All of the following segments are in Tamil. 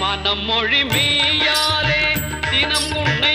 மனம் மொழி மெய்யாலே தினம் உன்னை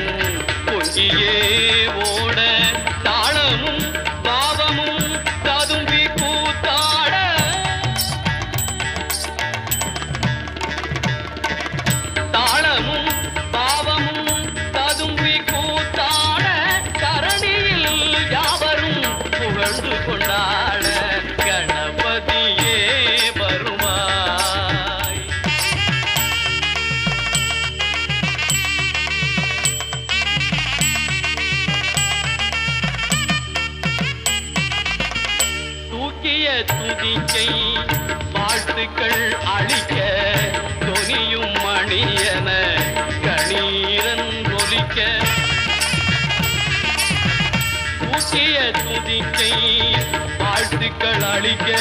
துதிக்கை வாழ்த்துக்கள் அளிக்க தொனியும் மணியன கணீரன் ஒலிக்க பூசிய துதிக்கை வாழ்த்துக்கள் அளிக்க